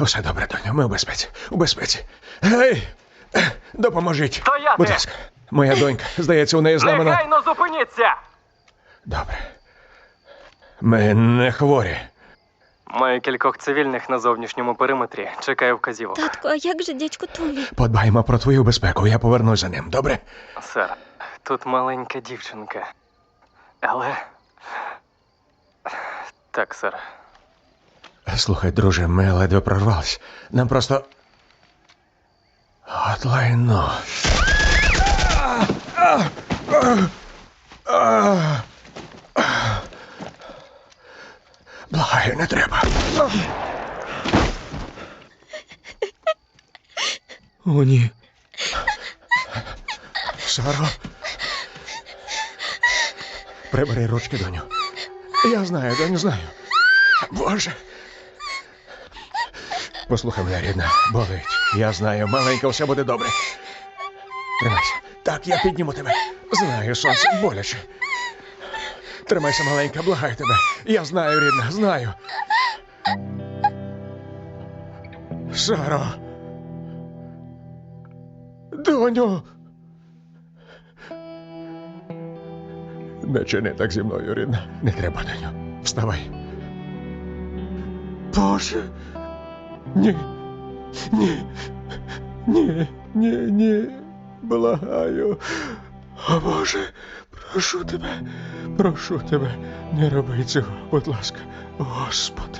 Усе добре, доню, ми у безпеці. У безпеці. Гей! Допоможіть. Стояти! Будь ласка. Моя донька, здається, у неї зламана. Негайно зупиніться! Добре. Ми не хворі. Маю кількох цивільних на зовнішньому периметрі. Чекаю вказівок. Татку, а як же дядько Томі? Подбаємо про твою безпеку, я повернусь за ним, добре? Сер, тут маленька дівчинка. Але. Так, сер. Слухай, друже, ми ледве прорвались. Нам просто. От лайно. Благаю, не треба. О, ні. Саро. Прибери ручки, доню. Я знаю, доню, знаю. Боже. Послухай мене, рідна, болить. Я знаю, маленька, все буде добре. Тримайся. Так, я підніму тебе. Знаю, сонце, боляче. Тримайся, маленька, благаю тебе. Я знаю, рідна, знаю. Саро. Доню. Не чини так зі мною, рідна. Не треба, нього. Вставай. Боже. Ні. Ні. Ні. Ні, ні. Благаю. О Боже, прошу тебе, прошу тебе, не роби цього, будь ласка, Господи.